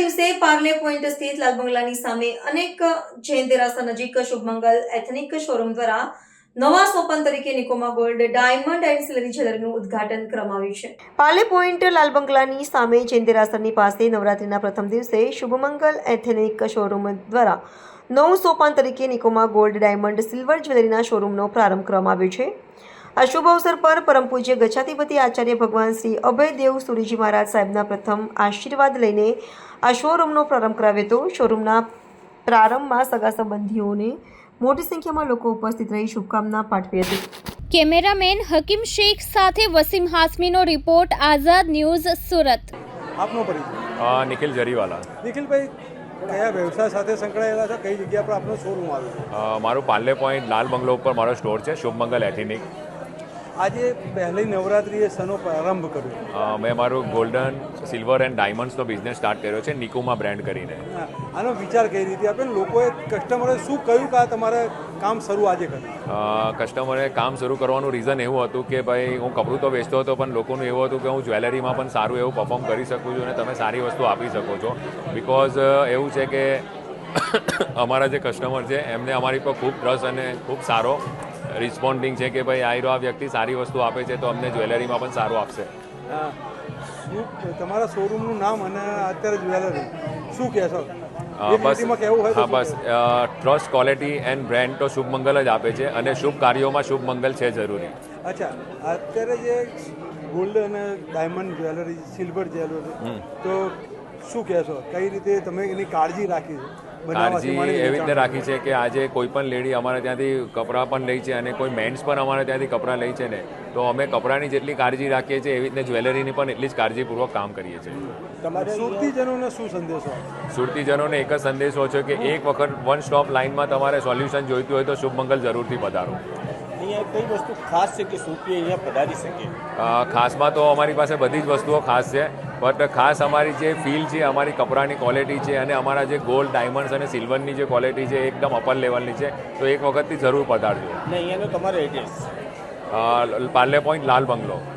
દિવસે પાર્લે પોઈન્ટ સ્થિત લાલ બંગલાની સામે અનેક જૈન દેરાસા નજીક શુભમંગલ એથનિક શોરૂમ દ્વારા નવા સોપાન તરીકે Nikoma gold, diamond and silver જ્વેલરીનું ઉદ્ઘાટન કરવામાં છે. પાર્લે પોઈન્ટ લાલ બંગલાની સામે જૈન દેરાસરની પાસે નવરાત્રીના પ્રથમ દિવસે શુભમંગલ એથેનિક શોરૂમ દ્વારા નવું સોપાન તરીકે નિકોમા ગોલ્ડ, ડાયમંડ, સિલ્વર જ્વેલરીના શોરૂમનો પ્રારંભ કરવામાં આવ્યો છે. આ શુભ અવસર પર પરમ પૂજ્ય ગચ્છાધિપતિ આચાર્ય ભગવાન શ્રી અભયદેવ સુરીજી મહારાજ સાહેબના પ્રથમ આશીર્વાદ લઈને આ શોરૂમનો પ્રારંભ કરાવ્યો હતો. શોરૂમના પ્રારંભમાં સગા સંબંધીઓને મોટી સંખ્યામાં લોકો ઉપસ્થિત રહી શુભકામના પાઠવી હતી. કેમેરામેન હકીમ શેખ સાથે વસીમ હાસમીનો રિપોર્ટ આઝાદ ન્યૂઝ સુરત. આપનો પરિચય. અ, નિખિલ જરીવાલા. નિખિલભાઈ કયા વ્યવસાય સાથે સંકળાયેલા છો? કઈ જગ્યા પર આપનો શોરૂમ આવ્યો છે? મારું પાર્લે પોઈન્ટ લાલ બંગલો ઉપર મારો સ્ટોર છે શુભમંગલ એથેનિક. આજે પહેલી નવરાત્રિએ સનો પ્રારંભ કર્યો? મેં મારું ગોલ્ડન સિલ્વર એન્ડ ડાયમંડ્સનો બિઝનેસ સ્ટાર્ટ કર્યો છે નિકોમા બ્રાન્ડ કરીને. આનો વિચાર કઈ રીતે આપે લોકોએ કસ્ટમરે શું કહ્યું કે તમારે કામ શરૂ આજે કર્યું કસ્ટમરે કામ શરૂ કરવાનું રીઝન એવું હતું કે ભાઈ હું કપડું તો વેચતો હતો પણ લોકોનું એવું હતું કે હું જ્વેલરીમાં પણ સારું એવું પરફોર્મ કરી શકું છું અને તમે સારી વસ્તુ આપી શકો છો. બિકોઝ એવું છે કે અમારા જે કસ્ટમર છે એમને અમારી પર ખૂબ રસ અને ખૂબ સારો રિસ્પોન્ડિંગ છે કે ભાઈ આયરો આ વ્યક્તિ સારી વસ્તુ આપે છે તો અમને જ્વેલરીમાં પણ સારું આપશે. તમારા શોરૂમનું નામ અને અત્યારે જ્વેલરી શું કહેશો? હોય હા બસ. ટ્રસ્ટ ક્વોલિટી એન્ડ બ્રાન્ડ તો શુભ મંગલ જ આપે છે અને શુભ કાર્યોમાં શુભ મંગલ છે જરૂરી. અચ્છા અત્યારે જે ગોલ્ડ અને ડાયમંડ જ્વેલરી સિલ્વર જ્વેલરી તો શું કહેશો? કઈ રીતે તમે એની કાળજી રાખી છે? કાળજી એવી રીતે રાખી છે કે આજે કોઈ પણ લેડી અમારે ત્યાંથી કપડાં પણ લે છે અને કોઈ મેન્સ પણ અમારે ત્યાંથી કપડાં લે છે ને તો અમે કપડાની જેટલી કાળજી રાખીએ છીએ એવી રીતે જ્વેલરીની પણ એટલી જ કાળજીપૂર્વક કામ કરીએ છીએ. સુરતીજનોને શું સંદેશો? સુરતીજનોને એક જ સંદેશો છે કે એક વખત વન સ્ટોપ લાઇનમાં તમારે સોલ્યુશન જોઈતું હોય તો શુભ મંગલ જરૂરથી પધારો. અહીંયા કઈ વસ્તુ ખાસ છે કે સુરતી અહીંયા પધારી શકે? ખાસમાં તો અમારી પાસે બધી જ વસ્તુઓ ખાસ છે. બટ ખાસ અમારી જે ફીલ છે અમારી કપડાની ક્વોલિટી છે અને અમારા જે ગોલ્ડ ડાયમંડ્સ અને સિલ્વરની જે ક્વોલિટી છે એકદમ અપર લેવલની છે. તો એક વખતથી જરૂર પધારજો. અહીંયાનું તમારો એડ્રેસ પાર્લે પોઈન્ટ લાલ બંગલો.